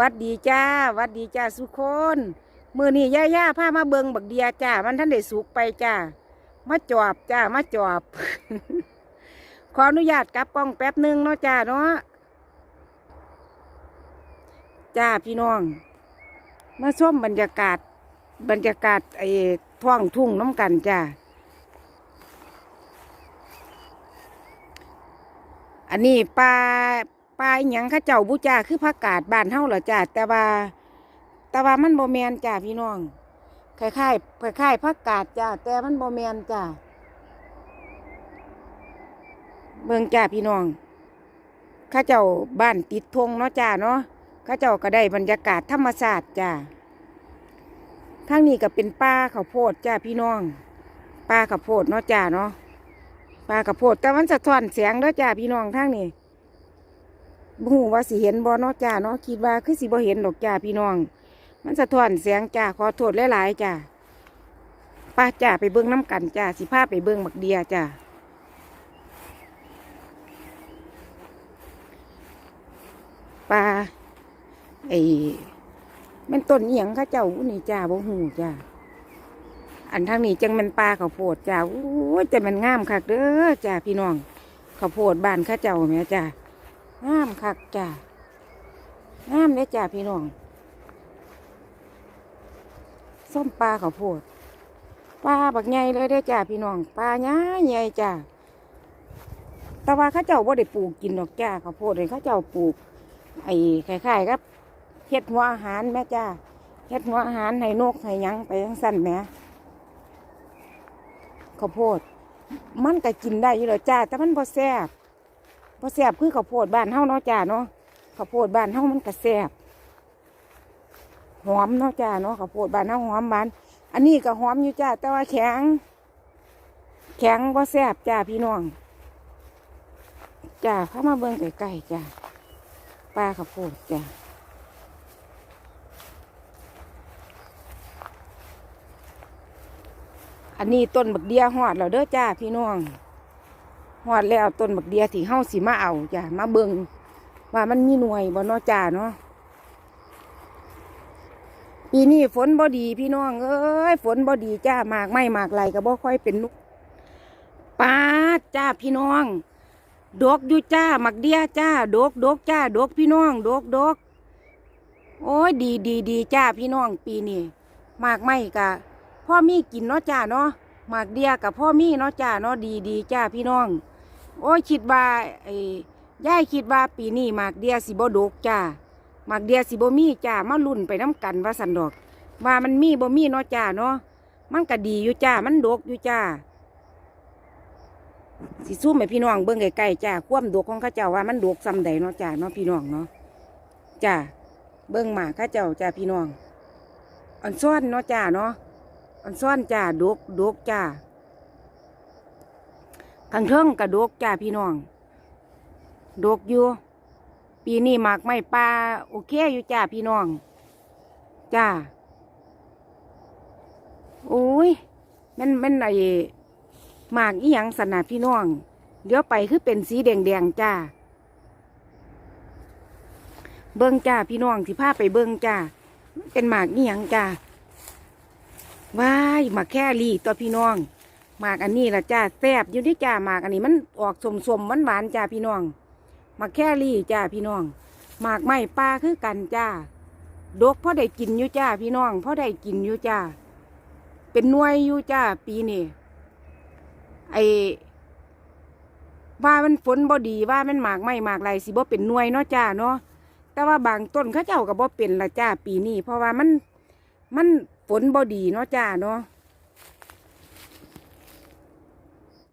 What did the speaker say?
วัดดีจ้าวัดดีจ้าสุคน มือนี่ย่าย่าพามาเบิงบักเดียจ้า มันท่านได้สุกไปจ้า มาจอบจ้า มาจอบ ขออนุญาตกลับกล้องแป๊บหนึ่งเนาะจ้าเนาะ จ้าพี่น้อง มาชมบรรยากาศ บรรยากาศไอ้ท้องทุ่งน้ำกันจ้า อันนี้ปลา ปลาอหยังเข้าเจ้าบูจาคือผักกาดบ้านเฮาเหรอจ้าแต่ว่า แต่ว่ามันโบแมนจ้าพี่น้องคล้ายๆคล้ายๆผักกาดจ้าแต่มันโบแมนจ้าเบิ่งจ้าพี่น้องข้าเจ้าบ้านติดทงเนาะจ้าเนาะข้าเจ้าก็ได้บรรยากาศธรรมชาสติจ้าทางนี้ก็เป็นป่าข้าวโพดจ้าพี่น้องป่าข้าวโพดเนาะจ้าเนาะปลากระโพดแต่มันสะท้อนแสงเด้อจ้าพี่น้องทางนี้ บูว่าสิเห็นบ่เนาะจ้าเนาะคิดว่าคือสิบ่เห็นดอกจ้าพี่น้อง มันสะท้อนแสงจ้าขอโทษหลายๆจ้าป้าจ้าไปเบิ่งน้ำกันจ้าสิพาไปเบิ่งบักเดียจ้าปลาไอ้มันต้นเอียงข้าเจ้าอุนี่จ้าบ่ฮู้จ้าอันทางนี้จังมันปลาข้าวโพดจ้าโอ้ยแต่มันงามคักเด้อจ้าพี่น้องข้าวโพดบ้านข้าเจ้าแม่จ้า งามคักจ้างามเด้จ้าพี่น้อง ส้มปลาเขาโพดปลาบักใหญ่เลยเด้จ้าพี่น้องปลาใหญ่ใหญ่จ้าแต่ว่าข้าเจ้าว่าได้ปลูกกินดอกจ้าข้าโพดเลยข้าเจ้าปลูก ไอ้คล้ายๆครับเฮ็ดหัวอาหารแม่จ้าเฮ็ดหัวอาหารให้นกให้ยังไปทั้งสั้นแหม่ข้าวโพด มันก็กินได้อยู่แล้วจ้า แต่มันบ่แซ่บ บ่แซ่บคือข้าวโพดบ้านเฮาเนาะจ้าเนาะข้าวโพดบ้านเฮามันก็แซ่บหอมเนาะจ้าเนาะข้าวโพดบ้านเฮาหอมหวานอันนี้ก็หอมอยู่จ้าแต่ว่าแข็ง แข็งบ่แซ่บจ้าพี่น้องจ้าเข้ามาเบิ่งใกล้ๆจ้าปลาข้าวโพดจ้าอันนี้ต้นบักเดียหอดแล้วเด้อจ้าพี่น้อง หอดแล้วต้นบักเดียที่เฮาสิมาเอาจ้ามาเบิงว่ามันมีหน่วยบ่นาะจ้าเนาะปีนี้ฝนบ่ดีพี่น้องเอ้ยฝนบ่ดีจ้าหมากไม่หมากไหลก็บ่ค่อยเป็นนุกปาจ้าพี่น้อง ดกอยู่จ้าหมักเดียจ้า ดกดกจ้า ดกพี่น้อง ดกดกโอ้ยดีดีดีจ้าพี่น้องปีนี้หมากไม่กะพ่อมีกินเนาะจ้าเนาะหมากเดียกับพ่อมีเนาะจ้าเนาะดีดีจ้าพี่น้อง โอ้ยคิดว่าไอ้ยายคิดว่าปีนี้หมากเดียสิบ่ดกจ้าหมากเดียสิบ่มีจ้ามาลุ่นไปน้ำกันว่าสันดอก ว่ามันมีบ่มีเนาะจ้าเนาะมันก็ดีอยู่จ้ามันดกอยู่จ้าสิสู้ให้พี่น้องเบิ่งไกลๆจ้าความดกของข้าเจ้าว่ามันดกซำใดเนาะจ้าเนาะพี่น้องเนาะจ้าเบิ่งหมากข้าเจ้าจ้าพี่น้องอันซ้อนเนาะจ้าเนาะอันซ่อนจ้าดกดกจ้า ข้างเทิงกระดกจ้าพี่น้องดกอยู่ ปีนี้หมากไม่ปลาโอเคอยู่จ้าพี่น้อง จ้าโอ้ยมันมันไอหมากอีหยังสนาพี่น้องเดี๋ยวไปคือเป็นสีแดงแดงจ้า เบิ้งจ้าพี่น้องที่พาไปเบิ้งจ้า เป็นหมากอีหยังจ้าว้ายหมากแค่ลีตัวพี่น้อง หมากอันนี้ละจ้าแซ่บอยู่ที่จ้าหมากอันนี้มันออกสมสมหวานหวานจ้าพี่น้องหมากแค่ลีจ้าพี่น้องหมากไม้ปลาคือกันจ้าดกพ่อได้กินอยู่จ้าพี่น้องพ่อได้กินอยู่จ้าเป็นน่วยอยู่จ้าปีนี้ไอว่ามันฝนบ่ดีว่ามันหมากไม่หมากไรสิบ่เป็นน่วยเนาะจ้าเนาะแต่ว่าบางต้นเขาเจ้าก็บ่เป็นละจ้าปีนี้เพราะว่ามันมันฝนบ่ดีเนาะจ้าเนาะ